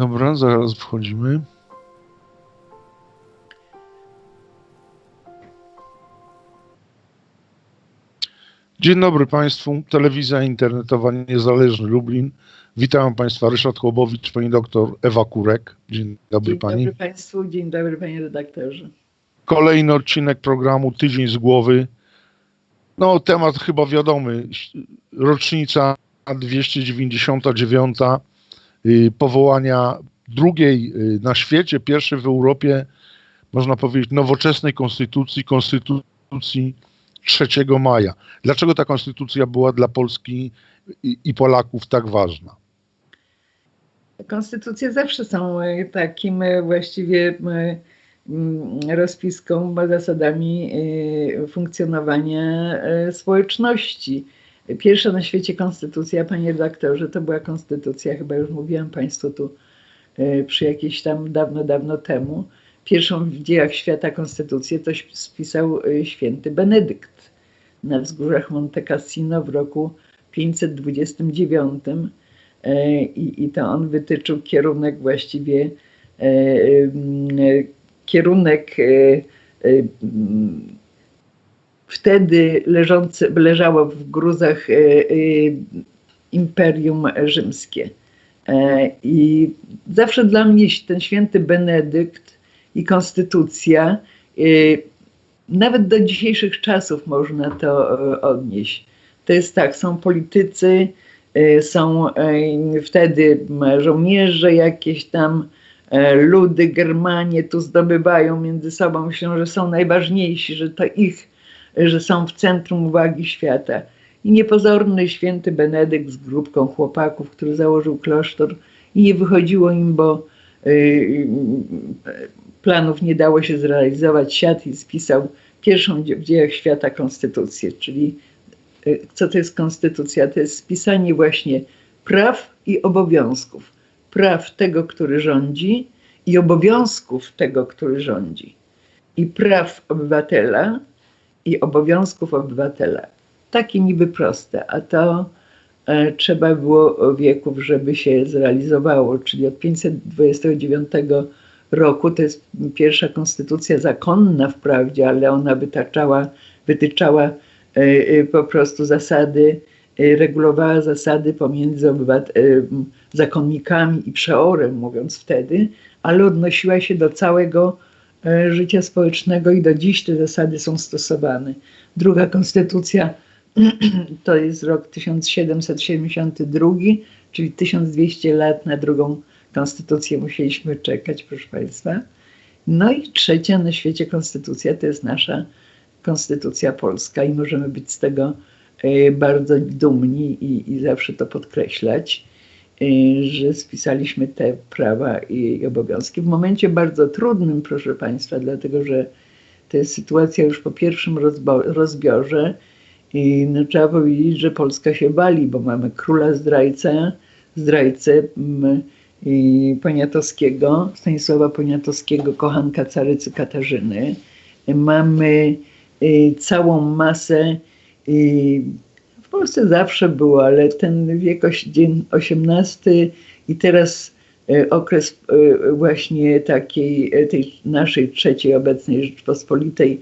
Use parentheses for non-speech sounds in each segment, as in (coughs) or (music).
Dobra, zaraz wchodzimy. Dzień dobry Państwu. Telewizja internetowa Niezależny Lublin. Witam Państwa Ryszard Chłobowicz, Pani doktor Ewa Kurek. Dzień dobry Dzień Pani. dobry Państwu, dzień dobry Panie redaktorze. Kolejny odcinek programu Tydzień z głowy. No, temat chyba wiadomy. Rocznica 299 y, powołania drugiej y, na świecie, pierwszej w Europie, można powiedzieć, nowoczesnej konstytucji, konstytucji 3 maja. Dlaczego ta konstytucja była dla Polski i, Polaków tak ważna? Konstytucje zawsze są e, takim właściwie mm, rozpiską, zasadami funkcjonowania społeczności. Pierwsza na świecie konstytucja, panie redaktorze, to była konstytucja, chyba już mówiłam Państwu tu e, przy jakiejś tam dawno, dawno temu. Pierwszą w dziejach świata konstytucję to spisał e, święty Benedykt na wzgórzach Monte Cassino w roku 529 e, i, i to on wytyczył kierunek właściwie kierunek wtedy leżący, leżało w gruzach e, e, Imperium Rzymskie. E, I zawsze dla mnie ten święty Benedykt i konstytucja, nawet do dzisiejszych czasów można to odnieść. To jest tak, są politycy, są wtedy żołnierze, jakieś tam ludy, Germanie tu zdobywają między sobą, myślą, że są najważniejsi, że to ich, że są w centrum uwagi świata. I niepozorny święty Benedykt z grupką chłopaków, który założył klasztor i nie wychodziło im, bo y, y, planów nie dało się zrealizować, siadł i spisał pierwszą w dziejach świata konstytucję, czyli y, co to jest konstytucja? To jest spisanie właśnie praw i obowiązków. Praw tego, który rządzi i obowiązków tego, który rządzi. I praw obywatela i obowiązków obywatela. Takie niby proste, a to e, trzeba było wieków, żeby się zrealizowało, czyli od 529 roku, to jest pierwsza konstytucja zakonna wprawdzie, ale ona wytaczała, wytyczała e, e, po prostu zasady, regulowała zasady pomiędzy zakonnikami i przeorem, mówiąc wtedy, ale odnosiła się do całego życia społecznego i do dziś te zasady są stosowane. Druga konstytucja (clears throat) to jest rok 1772, czyli 1200 lat na drugą konstytucję musieliśmy czekać, proszę Państwa. No i trzecia na świecie konstytucja to jest nasza konstytucja polska i możemy być z tego e, bardzo dumni i, i zawsze to podkreślać, e, że spisaliśmy te prawa i obowiązki w momencie bardzo trudnym, proszę Państwa, dlatego że to jest sytuacja już po pierwszym rozbiorze i no, trzeba powiedzieć, że Polska się wali, bo mamy króla zdrajcę, zdrajcę mm, i Poniatowskiego, Stanisława Poniatowskiego, kochanka carycy Katarzyny. Mamy y, całą masę, y, Polsce zawsze było, ale ten wiek XVIII i teraz y, okres y, właśnie takiej y, tej naszej trzeciej obecnej Rzeczpospolitej,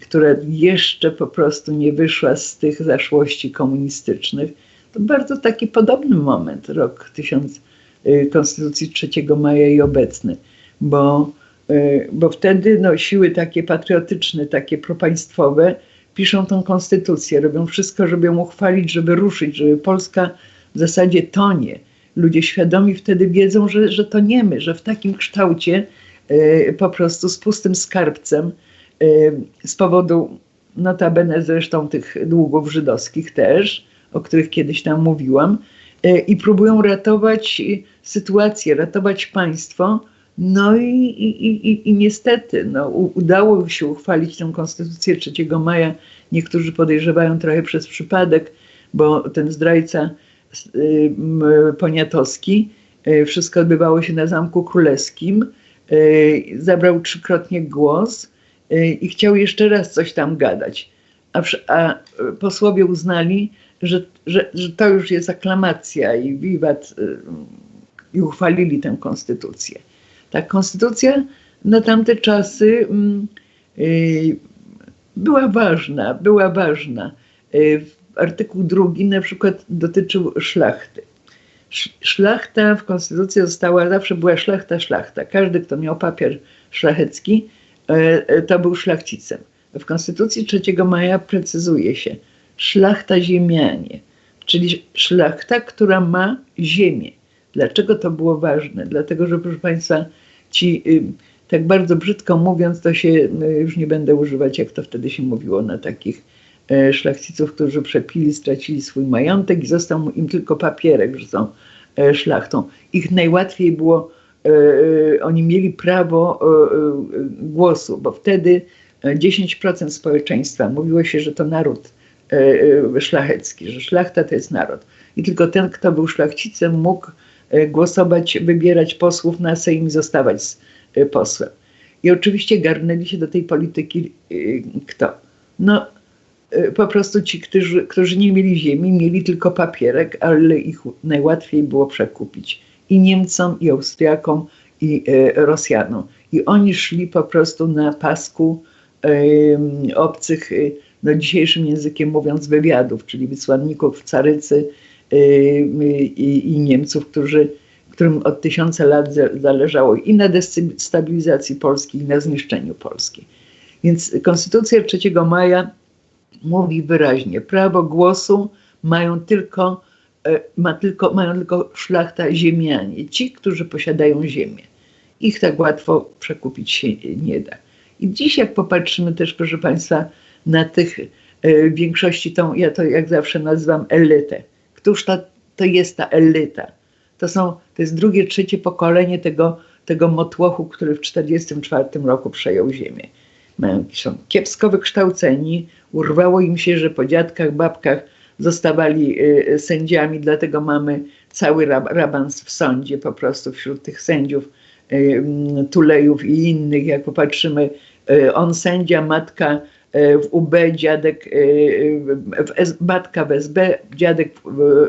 która jeszcze po prostu nie wyszła z tych zaszłości komunistycznych. To bardzo taki podobny moment, rok 1000, y, Konstytucji 3 maja i obecny, bo, bo wtedy no, siły takie patriotyczne, takie propaństwowe piszą tą konstytucję, robią wszystko, żeby ją uchwalić, żeby ruszyć, żeby Polska w zasadzie tonie. Ludzie świadomi wtedy wiedzą, że, że toniemy, że w takim kształcie y, po prostu z pustym skarbcem y, z powodu notabene zresztą tych długów żydowskich też, o których kiedyś tam mówiłam, e, i próbują ratować sytuację, ratować państwo. No i, i, i, i niestety no, udało się uchwalić tę konstytucję 3 maja. Niektórzy podejrzewają trochę przez przypadek, bo ten zdrajca y, Poniatowski, e, wszystko odbywało się na Zamku Królewskim, e, zabrał trzykrotnie głos e, i chciał jeszcze raz coś tam gadać. A, a e, posłowie uznali, że, że, że to już jest aklamacja i wiwat y, i uchwalili tę konstytucję. Ta konstytucja na tamte czasy mm, y, była ważna, była ważna. Y, artykuł drugi na przykład dotyczył szlachty. Szlachta w konstytucji została, zawsze była szlachta, szlachta. Każdy, kto miał papier szlachecki, y, to był szlachcicem. W konstytucji 3 maja precyzuje się szlachta ziemianie, czyli szlachta, która ma ziemię. Dlaczego to było ważne? Dlatego, że proszę Państwa, ci tak bardzo brzydko mówiąc, to się no, już nie będę używać, jak to wtedy się mówiło na takich e, szlachciców, którzy przepili, stracili swój majątek i został im tylko papierek, że są szlachtą. Ich najłatwiej było, oni mieli prawo głosu, bo wtedy 10% społeczeństwa mówiło się, że to naród szlachecki, że szlachta to jest naród. I tylko ten, kto był szlachcicem, mógł głosować, wybierać posłów na Sejm i zostawać Y, posłem. I oczywiście garnęli się do tej polityki y, kto? No po prostu ci, którzy, którzy nie mieli ziemi, mieli tylko papierek, ale ich najłatwiej było przekupić i Niemcom, i Austriakom, i Rosjanom. I oni szli po prostu na pasku obcych, no dzisiejszym językiem mówiąc, wywiadów, czyli wysłanników carycy i, i Niemców, którzy którym od tysiąca lat zależało i na destabilizacji Polski, i na zniszczeniu Polski. Więc Konstytucja 3 maja mówi wyraźnie, prawo głosu mają tylko, e, ma tylko, mają tylko szlachta ziemianie, ci, którzy posiadają ziemię. Ich tak łatwo przekupić się nie da. I dziś jak popatrzymy też, proszę Państwa, na tych e, większości tą, ja to jak zawsze nazywam elitę. Któż ta, to jest ta elita? To, są, to jest drugie, trzecie pokolenie tego, tego motłochu, który w 1944 roku przejął ziemię. Mają, są kiepsko wykształceni, urwało im się, że po dziadkach, babkach zostawali y, sędziami, dlatego mamy cały rab, rabans w sądzie po prostu wśród tych sędziów, y, Tulejów i innych, jak popatrzymy, y, on sędzia, matka y, w UB, dziadek, y, y, w S, matka w SB, dziadek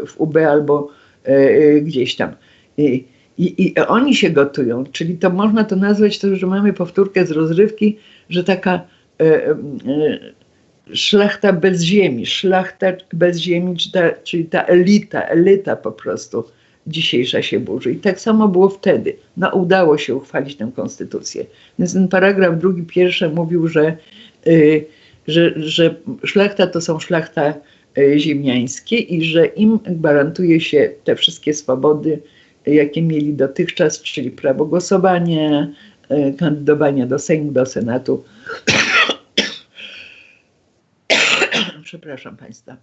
w, UB albo E, e, gdzieś tam. I, i, I, oni się gotują, czyli to można to nazwać to, że mamy powtórkę z rozrywki, że taka e, e, szlachta bez ziemi, szlachta bez ziemi, czyli ta, elita, elita po prostu dzisiejsza się burzy. I tak samo było wtedy. No udało się uchwalić tę konstytucję. Więc ten paragraf drugi, pierwszy mówił, że, że, że szlachta to są szlachta E, ziemiańskie i że im gwarantuje się te wszystkie swobody, jakie mieli dotychczas, czyli prawo głosowania, e, kandydowania do Sejmu, do Senatu. (coughs) Przepraszam Państwa.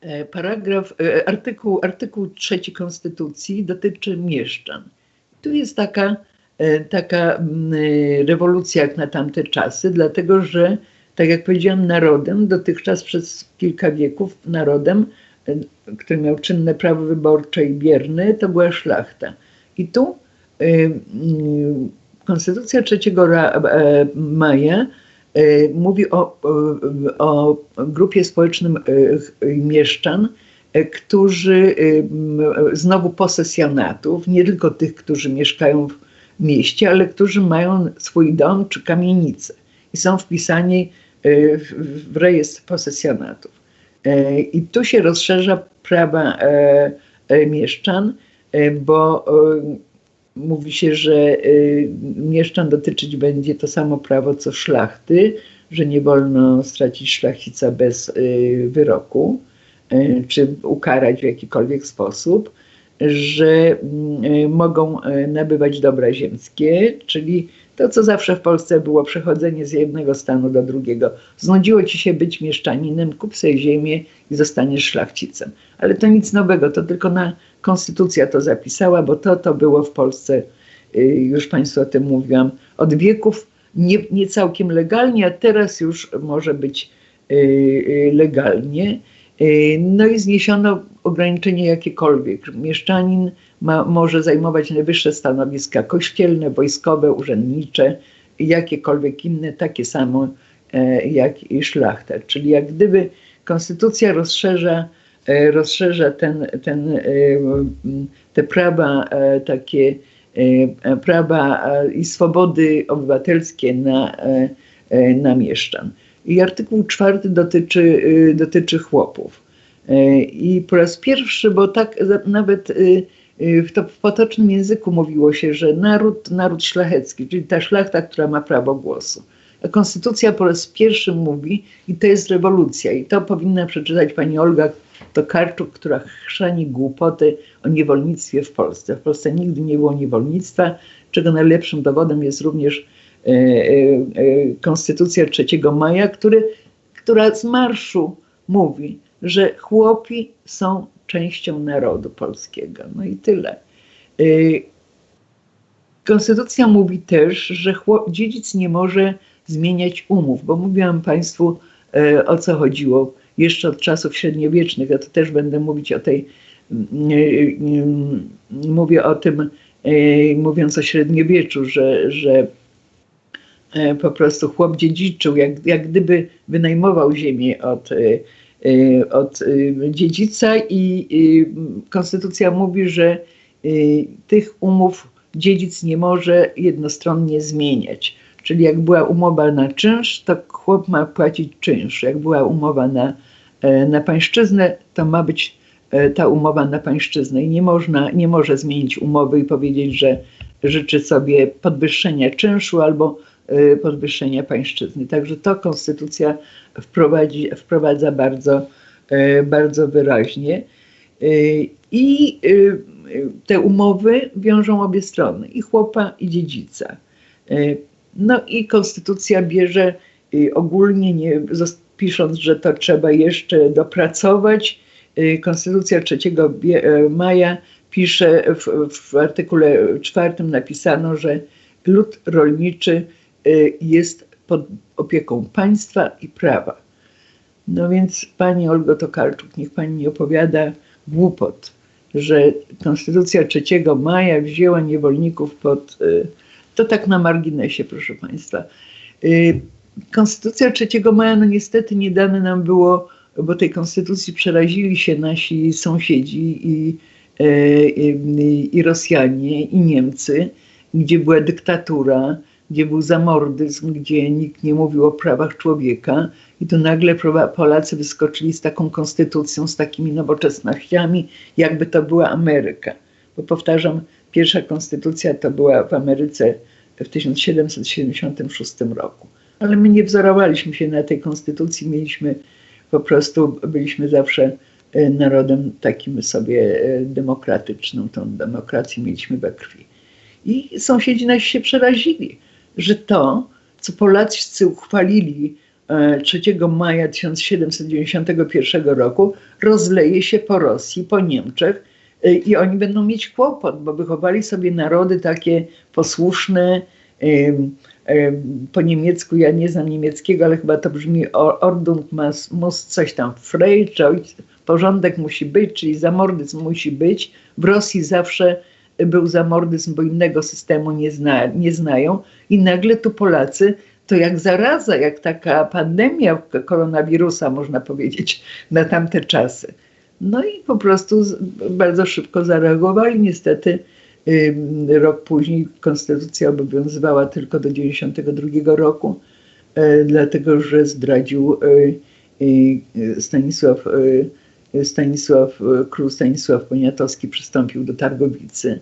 E, paragraf, artykuł, artykuł trzeci Konstytucji dotyczy mieszczan. Tu jest taka, taka mm, rewolucja jak na tamte czasy, dlatego że tak jak powiedziałam, narodem, dotychczas przez kilka wieków narodem, e, który miał czynne prawo wyborcze i bierne, to była szlachta. I tu Konstytucja 3 e, maja mówi o, o, grupie społecznym mieszczan, którzy znowu posesjonatów, nie tylko tych, którzy mieszkają w mieście, ale którzy mają swój dom czy kamienicę i są wpisani Y, w rejestr posesjonatów. Y, I tu się rozszerza prawa e, e, mieszczan, e, bo mówi się, że mieszczan dotyczyć będzie to samo prawo co szlachty, że nie wolno stracić szlachcica bez wyroku, czy ukarać w jakikolwiek sposób, że mm, mogą nabywać dobra ziemskie, czyli to, co zawsze w Polsce było, przechodzenie z jednego stanu do drugiego. Znudziło ci się być mieszczaninem, kup sobie ziemię i zostaniesz szlachcicem. Ale to nic nowego, to tylko na konstytucja to zapisała, bo to, to było w Polsce, y, już Państwu o tym mówiłam, od wieków nie, nie całkiem legalnie, a teraz już może być y, y, legalnie. No i zniesiono ograniczenie jakiekolwiek. Mieszczanin ma, może zajmować najwyższe stanowiska kościelne, wojskowe, urzędnicze, jakiekolwiek inne, takie samo e, jak i szlachta. Czyli jak gdyby konstytucja rozszerza e, rozszerza ten, ten, te prawa takie, prawa i swobody obywatelskie na, na mieszczan. I artykuł czwarty dotyczy, dotyczy chłopów. I po raz pierwszy, bo tak nawet w, to w potocznym języku mówiło się, że naród, naród szlachecki, czyli ta szlachta, która ma prawo głosu. A konstytucja po raz pierwszy mówi, i to jest rewolucja, i to powinna przeczytać pani Olga Tokarczuk, która chrzani głupoty o niewolnictwie w Polsce. W Polsce nigdy nie było niewolnictwa, czego najlepszym dowodem jest również Konstytucja 3 maja, który, która z marszu mówi, że chłopi są częścią narodu polskiego. No i tyle. Konstytucja mówi też, że dziedzic nie może zmieniać umów, bo mówiłam Państwu e, o co chodziło jeszcze od czasów średniowiecznych, a to też będę mówić o tej, mm, y, mówię o tym, e, mówiąc o średniowieczu, że, że e, po prostu chłop dziedziczył, jak, jak gdyby wynajmował ziemię od Y, od y, dziedzica i konstytucja mówi, że tych umów dziedzic nie może jednostronnie zmieniać. Czyli jak była umowa na czynsz, to chłop ma płacić czynsz. Jak była umowa na, e, na pańszczyznę, to ma być e, ta umowa na pańszczyznę i nie, można, nie może zmienić umowy i powiedzieć, że życzy sobie podwyższenia czynszu albo podwyższenia pańszczyzny. Także to konstytucja wprowadzi, wprowadza bardzo, y, bardzo wyraźnie. Y, I te umowy wiążą obie strony, i chłopa, i dziedzica. No i konstytucja bierze ogólnie, nie, pisząc, że to trzeba jeszcze dopracować. Konstytucja 3 maja pisze w, w artykule czwartym napisano, że lud rolniczy Y, jest pod opieką państwa i prawa. No więc Pani Olgo Tokarczuk, niech Pani nie opowiada głupot, że Konstytucja 3 maja wzięła niewolników pod... Y, to tak na marginesie, proszę Państwa. Y, Konstytucja 3 maja, no niestety nie dane nam było, bo tej konstytucji przerazili się nasi sąsiedzi i, i, i Rosjanie, i Niemcy, gdzie była dyktatura, gdzie był zamordyzm, gdzie nikt nie mówił o prawach człowieka, i tu nagle Polacy wyskoczyli z taką konstytucją, z takimi nowoczesnościami, jakby to była Ameryka. Bo powtarzam, pierwsza konstytucja to była w Ameryce w 1776 roku. Ale my nie wzorowaliśmy się na tej konstytucji, mieliśmy po prostu, byliśmy zawsze e, narodem takim sobie e, demokratycznym, tą demokrację mieliśmy we krwi. I sąsiedzi nasi się przerazili że to, co Polacy uchwalili 3 e, maja 1791 roku, rozleje się po Rosji, po Niemczech e, i oni będą mieć kłopot, bo wychowali sobie narody takie posłuszne. Po niemiecku, ja nie znam niemieckiego, ale chyba to brzmi Ordnung muss coś tam frei, porządek musi być, czyli zamordyzm musi być. W Rosji zawsze był zamordyzm, bo innego systemu nie, zna, nie znają. I nagle tu Polacy, to jak zaraza, jak taka pandemia koronawirusa, można powiedzieć, na tamte czasy. No i po prostu bardzo szybko zareagowali. Niestety rok później konstytucja obowiązywała tylko do 1992 roku, e, dlatego że zdradził e, Stanisław Stanisław, e, król Stanisław Poniatowski przystąpił do Targowicy.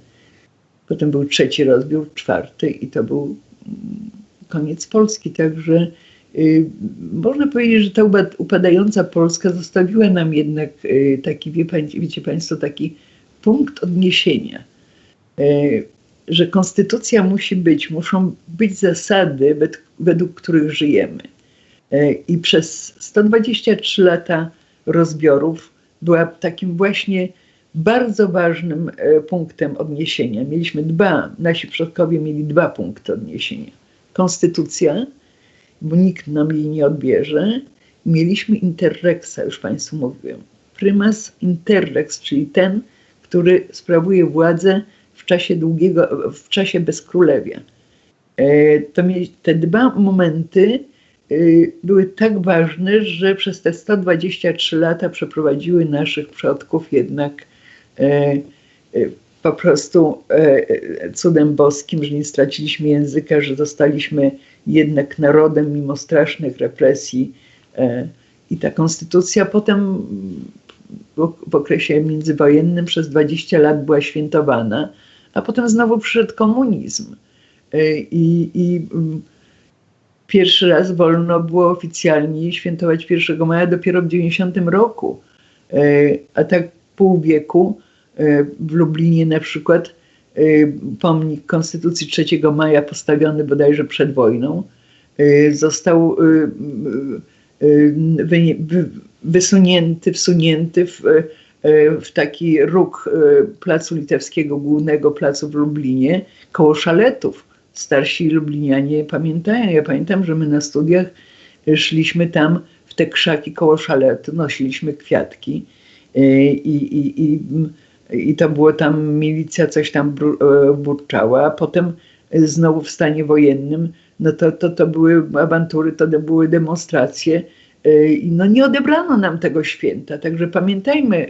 Potem był trzeci rozbiór, czwarty i to był mm, koniec Polski. Także y, można powiedzieć, że ta upadająca Polska zostawiła nam jednak y, taki, wie pan, wiecie Państwo, taki punkt odniesienia, y, że konstytucja musi być, muszą być zasady, według, według których żyjemy. I przez 123 lata rozbiorów była takim właśnie bardzo ważnym e, punktem odniesienia. Mieliśmy dwa, nasi przodkowie mieli dwa punkty odniesienia. Konstytucja, bo nikt nam jej nie odbierze. Mieliśmy interrexa, już Państwu mówiłem. Prymas interrex, czyli ten, który sprawuje władzę w czasie długiego, w czasie bezkrólewia. E, to te dwa momenty były tak ważne, że przez te 123 lata przeprowadziły naszych przodków jednak e, e, po prostu cudem boskim, że nie straciliśmy języka, że zostaliśmy jednak narodem mimo strasznych represji. I ta konstytucja potem w okresie międzywojennym przez 20 lat była świętowana, a potem znowu przyszedł komunizm. I, i pierwszy raz wolno było oficjalnie świętować 1 maja dopiero w 90 roku. A tak pół wieku w Lublinie na przykład pomnik Konstytucji 3 maja postawiony bodajże przed wojną został wysunięty, wsunięty w, w taki róg Placu Litewskiego, głównego placu w Lublinie, koło szaletów. Starsi lublinianie pamiętają. Ja pamiętam, że my na studiach szliśmy tam w te krzaki koło szaletu, nosiliśmy kwiatki i, i, i, i to było tam, milicja coś tam burczała, a potem znowu w stanie wojennym, no to, to, to były awantury, to były demonstracje, no nie odebrano nam tego święta, także pamiętajmy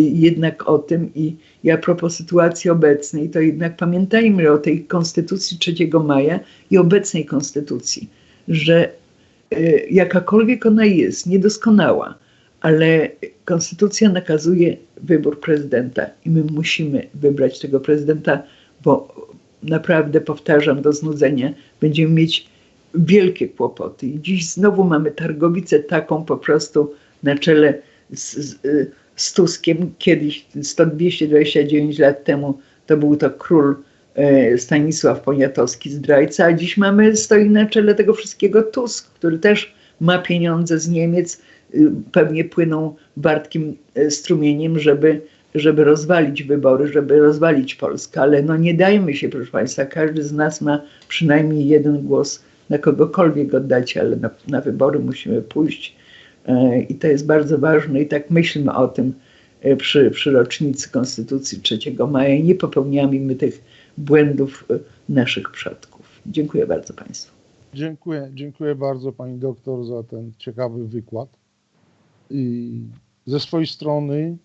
jednak o tym i, i a propos sytuacji obecnej, to jednak pamiętajmy o tej Konstytucji 3 maja i obecnej Konstytucji, że jakakolwiek ona jest, niedoskonała, ale Konstytucja nakazuje wybór prezydenta i my musimy wybrać tego prezydenta, bo naprawdę powtarzam do znudzenia, będziemy mieć wielkie kłopoty. I dziś znowu mamy targowicę taką po prostu na czele z, z, z Tuskiem. Kiedyś, 100-229 lat temu, to był to król e, Stanisław Poniatowski, zdrajca, a dziś mamy, stoi na czele tego wszystkiego Tusk, który też ma pieniądze z Niemiec, y, pewnie płyną wartkim e, strumieniem, żeby, żeby rozwalić wybory, żeby rozwalić Polskę, ale no nie dajmy się, proszę Państwa, każdy z nas ma przynajmniej jeden głos na kogokolwiek oddać, ale na, na wybory musimy pójść i to jest bardzo ważne i tak myślmy o tym e, przy, przy rocznicy Konstytucji 3 maja nie popełniamy tych błędów e, naszych przodków. Dziękuję bardzo Państwu. Dziękuję, dziękuję bardzo Pani doktor za ten ciekawy wykład. I ze swojej strony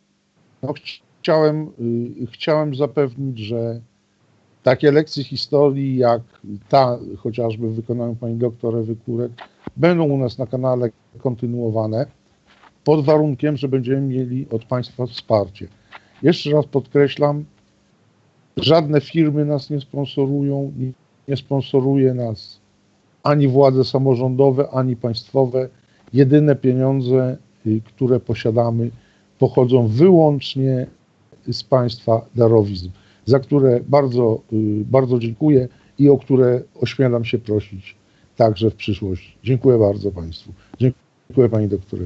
no, chciałem, y, chciałem zapewnić, że takie lekcje historii jak ta chociażby w wykonaniu pani doktor Ewy Kurek będą u nas na kanale kontynuowane pod warunkiem, że będziemy mieli od Państwa wsparcie. Jeszcze raz podkreślam, żadne firmy nas nie sponsorują, nie, sponsoruje nas ani władze samorządowe, ani państwowe. Jedyne pieniądze, y, które posiadamy, pochodzą wyłącznie z państwa darowizn za które bardzo, y, bardzo dziękuję i o które ośmielam się prosić także w przyszłości. Dziękuję bardzo Państwu. Dziękuję Pani doktorze.